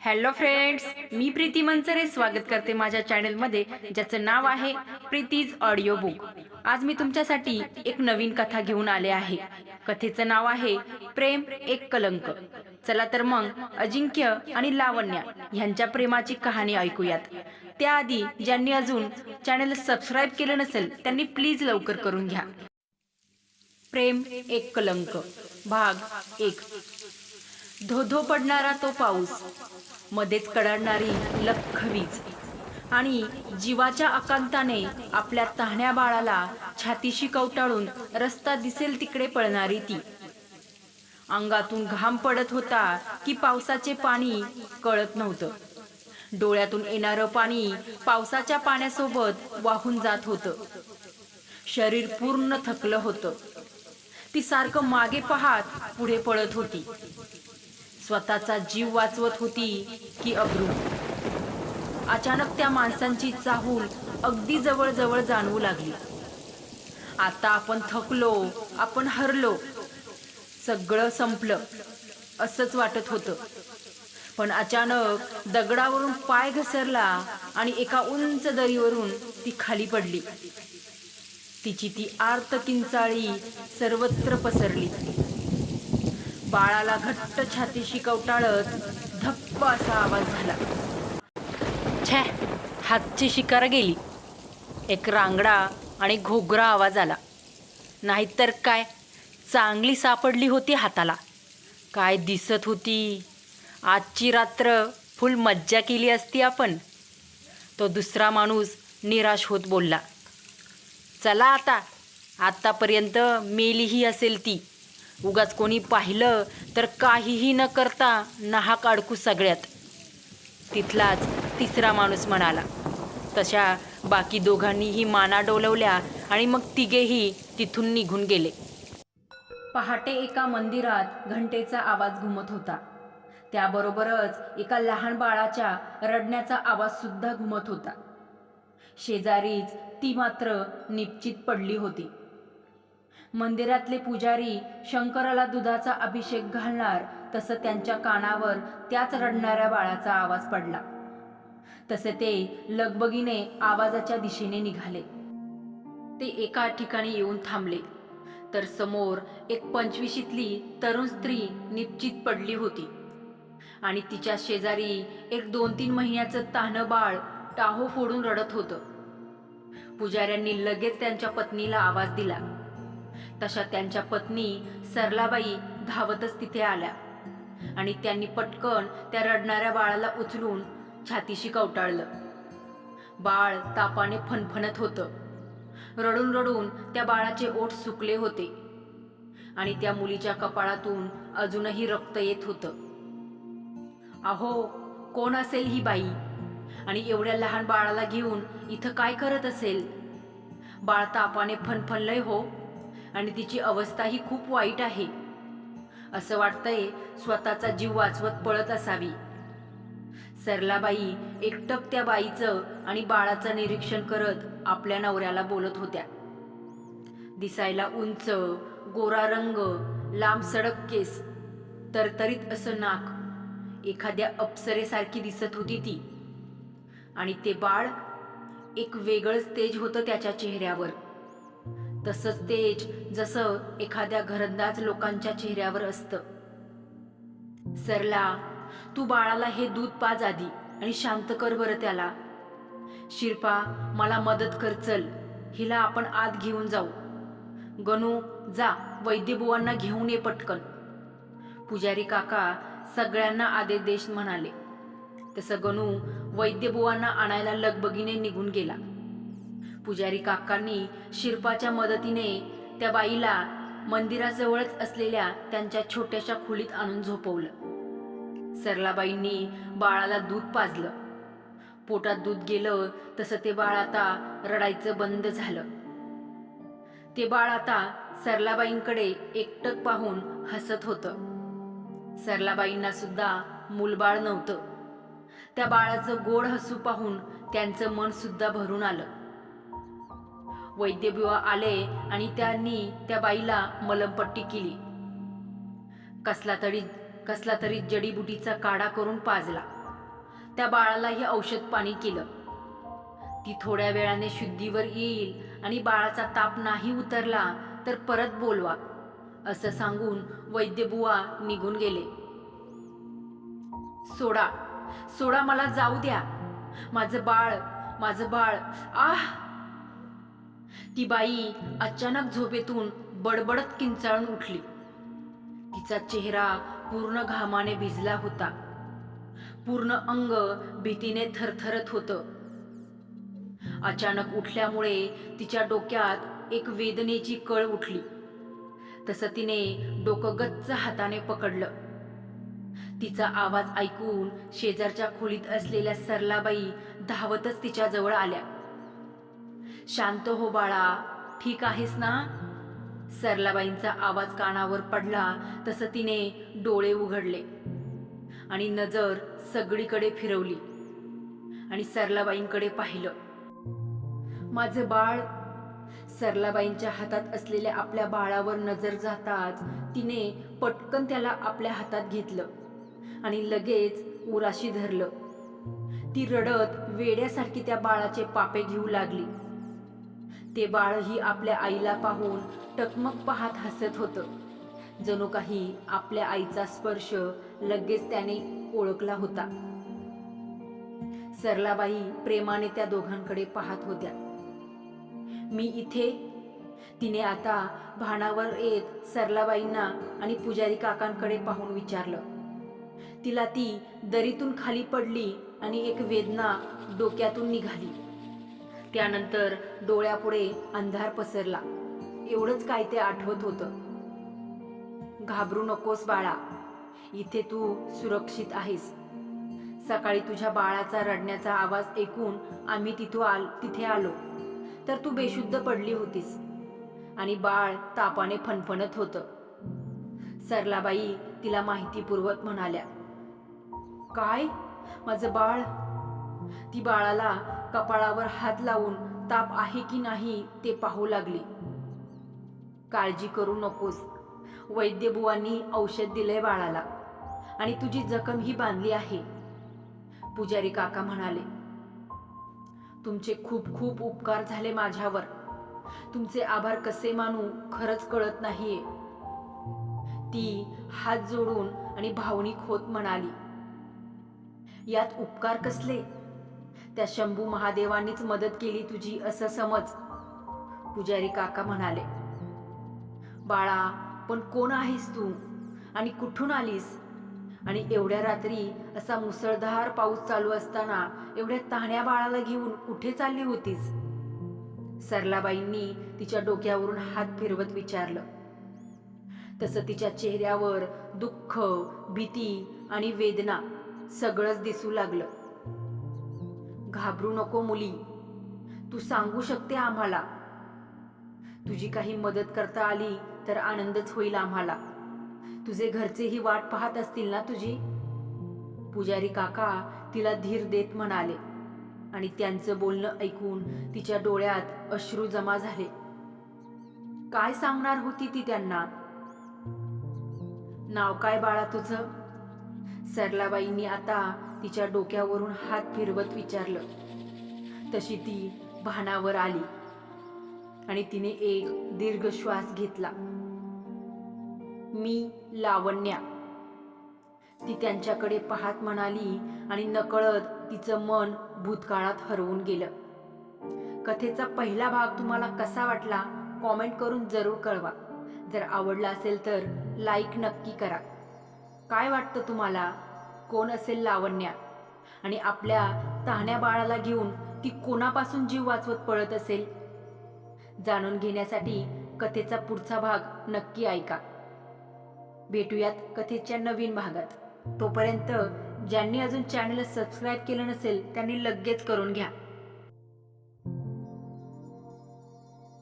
Hello friends मी प्रीती मंचरे स्वागत करते माझ्या चॅनलमध्ये ज्याचं नाव आहे प्रीतीज ऑडिओ बुक आज मी तुमच्यासाठी एक नवीन कथा घेऊन आले आहे. कथेचं नाव आहे प्रेम एक कलंक. चला तर मग अजिंक्य आणि लावण्या ह्यांच्या प्रेमाची कहाणी ऐकूयात. त्याआधी ज्यांनी अजून चॅनल सबस्क्राईब केलं नसेल त्यांनी प्लीज लवकर करून घ्या. प्रेम एक कलंक भाग एक. धोधो पडणारा तो पाऊस मध्येच कडाडणारी लख वीज. आणि जीवाच्या आकांताने आपल्या ताहण्या बाळाला छातीशी कवटाळून रस्ता दिसेल तिकडे पळणारी ती. अंगातून घाम पडत होता की पावसाचे पाणी कळत नव्हतं. डोळ्यातून येणारं पाणी पावसाच्या पाण्यासोबत वाहून जात होतं. शरीर पूर्ण थकलं होतं. ती सारखं मागे पाहत पुढे पळत होती. स्वतःचा जीव वाचवत होती की अब्रू. अचानक त्या माणसांची चाहूल अगदी जवळ जवळ जाणवू लागली. आता आपण थकलो आपण हरलो. सगळं संपलं असंच वाटत होतं. पण अचानक दगडावरून पाय घसरला आणि एका उंच दरीवरून ती खाली पडली. तिची ती आर्त किंचाळी सर्वत्र पसरली. बाळाला घट्ट छातीशी कवटाळत धप्प असा आवाज झाला. छे हातची शिकार गेली. एक रांगडा आणि घोगरा आवाज आला. नाहीतर काय? चांगली सापडली होती हाताला. काय दिसत होती? आजची रात्र फुल मज्जा केली असती आपण. तो दुसरा माणूस निराश होत बोलला. चला आता आत्तापर्यंत मेलीही असेल ती. उगाच कोणी पाहिलं तर काहीही न करता नाहाक अडकू सगळ्यात. तिथलाच तिसरा माणूस म्हणाला. तशा बाकी दोघांनीही माना डोलवल्या आणि मग तिघेही तिथून निघून गेले. पहाटे एका मंदिरात घंटेचा आवाज घुमत होता. त्याबरोबरच एका लहान बाळाच्या रडण्याचा आवाज सुद्धा घुमत होता. शेजारीच ती मात्र निश्चित पडली होती. मंदिरातले पुजारी शंकराला दुधाचा अभिषेक घालणार तसं त्यांच्या कानावर त्याच रडणाऱ्या बाळाचा आवाज पडला. तसे ते लगबगीने आवाजाच्या दिशेने निघाले. ते एका ठिकाणी येऊन थांबले. तर समोर एक पंचवीशीतली तरुण स्त्री निश्चित पडली होती. आणि तिच्या शेजारी एक दोन तीन महिन्याचं तान्हं बाळ टाहो फोडून रडत होतं. पुजाऱ्यांनी लगेच त्यांच्या पत्नीला आवाज दिला. तशा त्यांच्या पत्नी सरलाबाई धावतच तिथे आल्या. आणि त्यांनी पटकन त्या रडणाऱ्या बाळाला उचलून छातीशी कवटाळलं. बाळ तापाने फणफणत होतं. रडून रडून त्या बाळाचे ओठ सुकले होते. आणि त्या मुलीच्या कपाळातून अजूनही रक्त येत होतं. अहो कोण असेल ही बाई? आणि एवढ्या लहान बाळाला घेऊन इथं काय करत असेल? बाळ तापाने फणफणलंय हो. आणि तिची अवस्थाही खूप वाईट आहे. असं वाटतंय स्वतःचा जीव वाचवत पळत असावी. सरलाबाई एकटक त्या बाईचं आणि बाळाचं निरीक्षण करत आपल्या नवऱ्याला बोलत होत्या. दिसायला उंच गोरा रंग लांब सडक केस तरतरीत असं नाक एखाद्या अप्सरेसारखी दिसत होती ती. आणि ते बाळ एक वेगळंच तेज होतं त्याच्या चेहऱ्यावर. तसंच तेज जसं एखाद्या घरंदाज लोकांच्या चेहऱ्यावर असतं. सरला तू बाळाला हे दूध पाज आधी आणि शांत कर बरं त्याला. शिरपा मला मदत कर चल. हिला आपण आत घेऊन जाऊ. गणू जा. वैद्यबुवांना घेऊन ये पटकन. पुजारी काका सगळ्यांना आदेश म्हणाले. तसं गणू वैद्यबुवांना आणायला लगबगीने निघून गेला. पुजारी काकांनी शिरपाच्या मदतीने त्या बाईला मंदिराजवळच असलेल्या त्यांच्या छोट्याशा खोलीत आणून झोपवलं. सरलाबाईंनी बाळाला दूध पाजलं. पोटात दूध गेलं तसं ते बाळ आता रडायचं बंद झालं. ते बाळ आता सरलाबाईंकडे एकटक पाहून हसत होतं. सरलाबाईंना सुद्धा मूलबाळ नव्हतं. त्या बाळाचं गोड हसू पाहून त्यांचं मन सुद्धा भरून आलं. वैद्यबुवा आले आणि त्यांनी त्या बाईला मलमपट्टी केली. कसला तरी कसला तरी जडीबुटीचा काढा करून पाजला. त्या बाळालाही औषध पाणी केलं. ती थोड्या वेळाने शुद्धीवर येईल आणि बाळाचा ताप नाही उतरला तर परत बोलवा असं सांगून वैद्यबुवा निघून गेले. सोडा सोडा मला जाऊ द्या. माझं बाळ माझं बाळ आह! ती बाई अचानक झोपेतून बडबडत किंचाळून उठली. तिचा चेहरा पूर्ण घामाने भिजला होता. पूर्ण अंग भीतीने थरथरत होतं. अचानक उठल्यामुळे तिच्या डोक्यात एक वेदनेची कळ उठली. तसं तिने डोकं गच्च हाताने पकडलं. तिचा आवाज ऐकून शेजारच्या खोलीत असलेल्या सरलाबाई धावतच तिच्या जवळ आल्या. शांत हो बाळा. ठीक आहेस ना? सरलाबाईंचा आवाज कानावर पडला तसं तिने डोळे उघडले आणि नजर सगळीकडे फिरवली आणि सरलाबाईंकडे पाहिलं. माझं बाळ. सरलाबाईंच्या हातात असलेल्या आपल्या बाळावर नजर जाताच तिने पटकन त्याला आपल्या हातात घेतलं आणि लगेच उराशी धरलं. ती रडत वेड्यासारखी त्या बाळाचे पापे घेऊ लागली. ते बाळही आपल्या आईला पाहून टकमक पाहत हसत होतं. जणू काही आपल्या आईचा स्पर्श लगेच त्याने ओळखला होता. सरलाबाई प्रेमाने त्या दोघांकडे पाहत होत्या. मी इथे. तिने आता भानावर येत सरलाबाईंना आणि पुजारी काकांकडे पाहून विचारलं. तिला ती दरीतून खाली पडली आणि एक वेदना डोक्यातून निघाली. त्यानंतर डोळ्यापुढे अंधार पसरला. एवढंच काय ते आठवत होतं. घाबरू नकोस बाळा इथे तू सुरक्षित आहेस. सकाळी तुझ्या बाळाचा रडण्याचा आवाज ऐकून आम्ही तिथून आल तिथे आलो. तर तू बेशुद्ध पडली होतीस. आणि बाळ तापाने फणफणत होतं. सरलाबाई तिला माहिती पुरवत म्हणाल्या काय? माझं बाळ? ती बाळाला कपाळावर हात लावून ताप आहे की नाही ते पाहू लागली. काळजी करू नकोस. वैद्यबुवांनी औषध दिलंय बाळाला आणि तुझी जखम ही बांधली आहे. पुजारी काका म्हणाले तुमचे खूप खूप उपकार झाले माझ्यावर. तुमचे आभार कसे मानू खरंच कळत नाहीये. ती हात जोडून आणि भावनिक होत म्हणाली यात उपकार कसले? त्या शंभू महादेवांनीच मदत केली तुझी असं समज. पुजारी काका म्हणाले बाळा पण कोण आहेस तू? आणि कुठून आलीस? आणि एवढ्या रात्री असा मुसळधार पाऊस चालू असताना एवढ्या ताण्या बाळाला घेऊन कुठे चालली होतीस? सरलाबाईंनी तिच्या डोक्यावरून हात फिरवत विचारलं. तसं तिच्या चेहऱ्यावर दुःख भीती आणि वेदना सगळंच दिसू लागलं. घाबरू नको मुली. तू सांगू शकते आम्हाला. तुझी काही मदत करता आली तर आनंदच होईल आम्हाला. तुझे घरचेही वाट पाहत असतील ना तुझी? पुजारी काका तिला धीर देत म्हणाले आणि त्यांचं बोलणं ऐकून तिच्या डोळ्यात अश्रू जमा झाले. काय सांगणार होती ती त्यांना? नाव काय बाळा तुझं? सरलाबाईंनी आता तिच्या डोक्यावरून हात फिरवत विचारलं. तशी ती भानावर आली आणि तिने एक दीर्घ श्वास घेतला. मी लावण्या. ती त्यांच्याकडे पाहत म्हणाली आणि नकळत तिचं मन भूतकाळात हरवून गेलं. कथेचा पहिला भाग तुम्हाला कसा वाटला कॉमेंट करून जरूर कळवा. जर आवडला असेल तर लाईक नक्की करा. काय वाटतं तुम्हाला? कोण असेल लावण्या? आणि आपल्या तहाण्या बाळाला घेऊन ती कोणापासून जीव वाचवत पळत असेल? जाणून घेण्यासाठी कथेचा पुढचा भाग नक्की ऐका. भेटूयात कथेच्या नवीन भागात. तोपर्यंत ज्यांनी अजून चॅनल सबस्क्राईब केलं नसेल त्यांनी लगेच करून घ्या.